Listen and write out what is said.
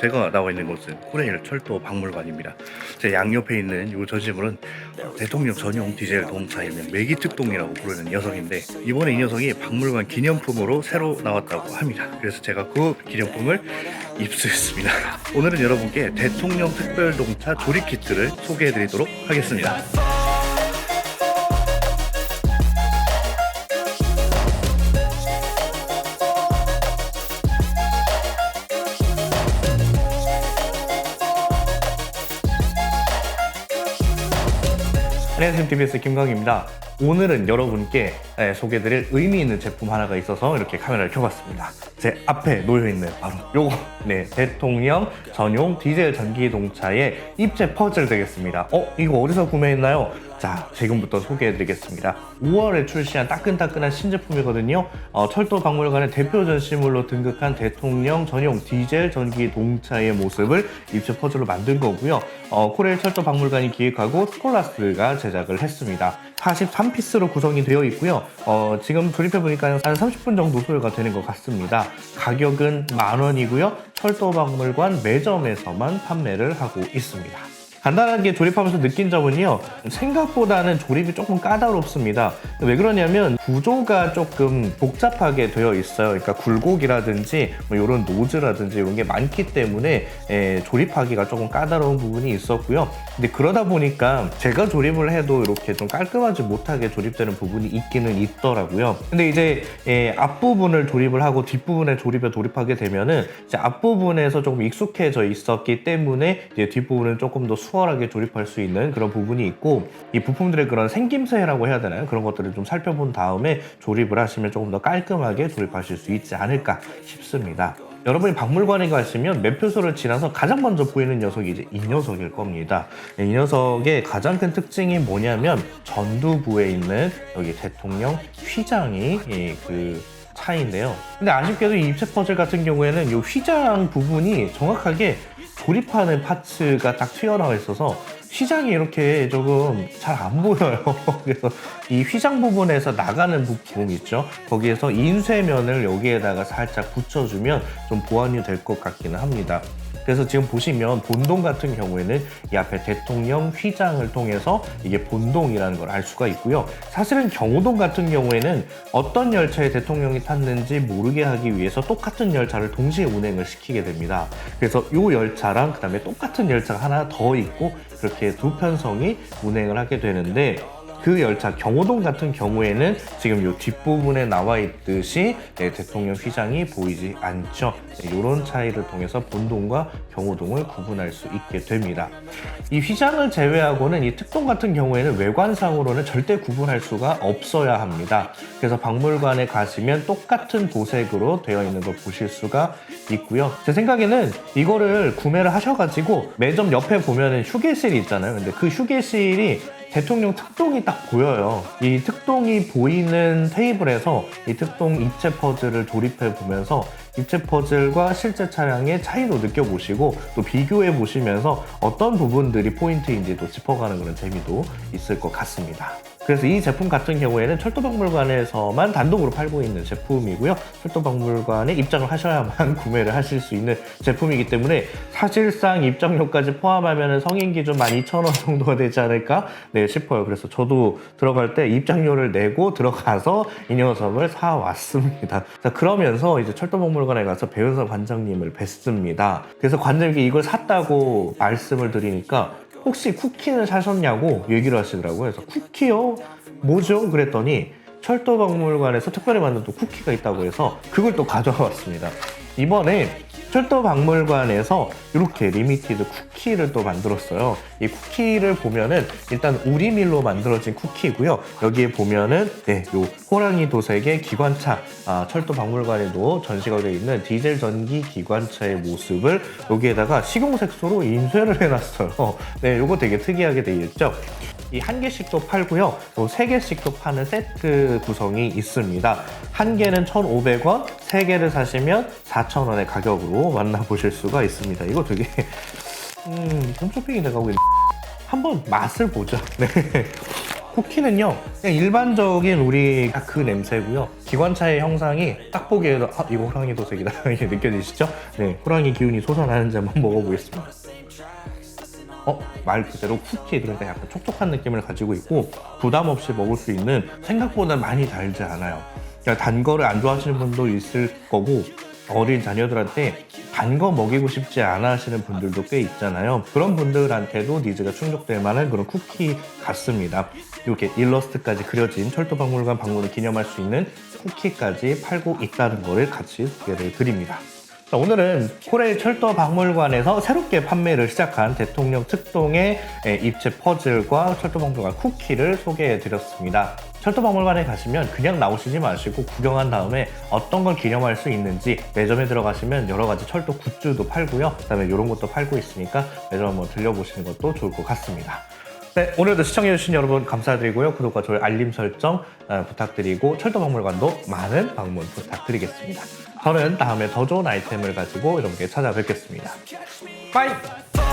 제가 나와 있는 곳은 코레일 철도 박물관입니다. 제 양옆에 있는 이 전시물은 대통령 전용 디젤 동차인 매기특동이라고 부르는 녀석인데 이번에 이 녀석이 박물관 기념품으로 새로 나왔다고 합니다. 그래서 제가 그 기념품을 입수했습니다. 오늘은 여러분께 대통령 특별 동차 조립 키트를 소개해드리도록 하겠습니다. 안녕하세요 TBS 김광입니다. 오늘은 여러분께 예, 소개드릴 의미 있는 제품 하나가 있어서 이렇게 카메라를 켜봤습니다. 제 앞에 놓여있는 바로 요거 네 대통령 전용 디젤 전기동차의 입체 퍼즐 되겠습니다. 어 이거 어디서 구매했나요? 자 지금부터 소개해드리겠습니다. 5월에 출시한 따끈따끈한 신제품이거든요. 어, 철도 박물관의 대표 전시물로 등극한 대통령 전용 디젤 전기 동차의 모습을 입체 퍼즐로 만든 거고요. 어, 코레일 철도 박물관이 기획하고 스콜라스가 제작을 했습니다. 43피스로 구성이 되어 있고요. 어, 지금 조립해 보니까 한 30분 정도 소요가 되는 것 같습니다. 가격은 만 원이고요. 철도 박물관 매점에서만 판매를 하고 있습니다. 간단하게 조립하면서 느낀 점은요 생각보다는 조립이 조금 까다롭습니다. 왜 그러냐면 구조가 조금 복잡하게 되어 있어요. 그러니까 굴곡이라든지 뭐 이런 노즈라든지 이런 게 많기 때문에 에, 조립하기가 조금 까다로운 부분이 있었고요. 근데 그러다 보니까 제가 조립을 해도 이렇게 좀 깔끔하지 못하게 조립되는 부분이 있기는 있더라고요. 근데 이제 에, 앞부분을 조립을 하고 뒷부분에 조립에 돌입하게 되면은 이제 앞부분에서 조금 익숙해져 있었기 때문에 이제 뒷부분은 조금 더 수월하게 조립할 수 있는 그런 부분이 있고 이 부품들의 그런 생김새라고 해야 되나요? 그런 것들을 좀 살펴본 다음에 조립을 하시면 조금 더 깔끔하게 조립하실 수 있지 않을까 싶습니다. 여러분이 박물관에 가시면 매표소를 지나서 가장 먼저 보이는 녀석이 이제 이 녀석일 겁니다. 이 녀석의 가장 큰 특징이 뭐냐면 전두부에 있는 여기 대통령 휘장이 이그 차인데요. 근데 아쉽게도 이 입체 퍼즐 같은 경우에는 이 휘장 부분이 정확하게 조립하는 파츠가 딱 튀어나와 있어서 휘장이 이렇게 조금 잘 안 보여요. 그래서 이 휘장 부분에서 나가는 부분 있죠. 거기에서 인쇄면을 여기에다가 살짝 붙여주면 좀 보완이 될 것 같기는 합니다. 그래서 지금 보시면 본동 같은 경우에는 이 앞에 대통령 휘장을 통해서 이게 본동이라는 걸 알 수가 있고요. 사실은 경호동 같은 경우에는 어떤 열차에 대통령이 탔는지 모르게 하기 위해서 똑같은 열차를 동시에 운행을 시키게 됩니다. 그래서 이 열차랑 그다음에 똑같은 열차가 하나 더 있고 그렇게 두 편성이 운행을 하게 되는데 그 열차 경호동 같은 경우에는 지금 이 뒷부분에 나와 있듯이 네, 대통령 휘장이 보이지 않죠. 이런 차이를 통해서 본동과 경호동을 구분할 수 있게 됩니다. 이 휘장을 제외하고는 이 특동 같은 경우에는 외관상으로는 절대 구분할 수가 없어야 합니다. 그래서 박물관에 가시면 똑같은 도색으로 되어 있는 걸 보실 수가 있고요. 제 생각에는 이거를 구매를 하셔가지고 매점 옆에 보면은 휴게실이 있잖아요. 근데 그 휴게실이 대통령 특동이 딱 보여요. 이 특동이 보이는 테이블에서 이 특동 입체 퍼즐을 조립해 보면서 입체 퍼즐과 실제 차량의 차이도 느껴보시고 또 비교해 보시면서 어떤 부분들이 포인트인지도 짚어가는 그런 재미도 있을 것 같습니다. 그래서 이 제품 같은 경우에는 철도박물관에서만 단독으로 팔고 있는 제품이고요. 철도박물관에 입장을 하셔야만 구매를 하실 수 있는 제품이기 때문에 사실상 입장료까지 포함하면 성인 기준 12,000원 정도가 되지 않을까 네, 싶어요. 그래서 저도 들어갈 때 입장료를 내고 들어가서 이 녀석을 사왔습니다. 자, 그러면서 이제 철도박물관 에 가서 배은서 관장님을 뵀습니다. 그래서 관장님께 이걸 샀다고 말씀을 드리니까 혹시 쿠키는 사셨냐고 얘기를 하시더라고요. 그래서 쿠키요? 뭐죠? 그랬더니 철도박물관에서 특별히 만든 또 쿠키가 있다고 해서 그걸 또 가져와 왔습니다. 이번에 철도박물관에서 이렇게 리미티드 쿠키를 또 만들었어요. 이 쿠키를 보면은 일단 우리밀로 만들어진 쿠키고요. 여기에 보면은 네, 요 호랑이 도색의 기관차 아, 철도박물관에도 전시가 되어 있는 디젤 전기 기관차의 모습을 여기에다가 식용색소로 인쇄를 해놨어요. 네, 요거 되게 특이하게 되어 있죠. 이 한 개씩도 팔고요. 또 세 개씩도 파는 세트 구성이 있습니다. 한 개는 1,500원, 세 개를 사시면 4,000원의 가격으로 만나보실 수가 있습니다. 이거 되게 음, 홈쇼핑이 돼가고 있는 한번 맛을 보죠. 네. 쿠키는요, 그냥 일반적인 우리 그 냄새고요. 기관차의 형상이 딱 보기에도 아 이거 호랑이 도색이다 이렇게 느껴지시죠? 네, 호랑이 기운이 솟아나는 지 한번 먹어보겠습니다. 어, 말 그대로 쿠키 그러니까 약간 촉촉한 느낌을 가지고 있고 부담 없이 먹을 수 있는 생각보다 많이 달지 않아요. 그러니까 단 거를 안 좋아하시는 분도 있을 거고 어린 자녀들한테 단 거 먹이고 싶지 않아 하시는 분들도 꽤 있잖아요. 그런 분들한테도 니즈가 충족될 만한 그런 쿠키 같습니다. 이렇게 일러스트까지 그려진 철도박물관 방문을 기념할 수 있는 쿠키까지 팔고 있다는 거를 같이 소개를 드립니다. 자, 오늘은 코레일 철도 박물관에서 새롭게 판매를 시작한 대통령 특동의 에, 입체 퍼즐과 철도 박물관 쿠키를 소개해 드렸습니다. 철도 박물관에 가시면 그냥 나오시지 마시고 구경한 다음에 어떤 걸 기념할 수 있는지 매점에 들어가시면 여러 가지 철도 굿즈도 팔고요. 그다음에 이런 것도 팔고 있으니까 매점 한번 들려보시는 것도 좋을 것 같습니다. 네, 오늘도 시청해주신 여러분 감사드리고요. 구독과 좋아요, 알림 설정 어, 부탁드리고 철도박물관도 많은 방문 부탁드리겠습니다. 저는 다음에 더 좋은 아이템을 가지고 여러분께 찾아뵙겠습니다. 빠이!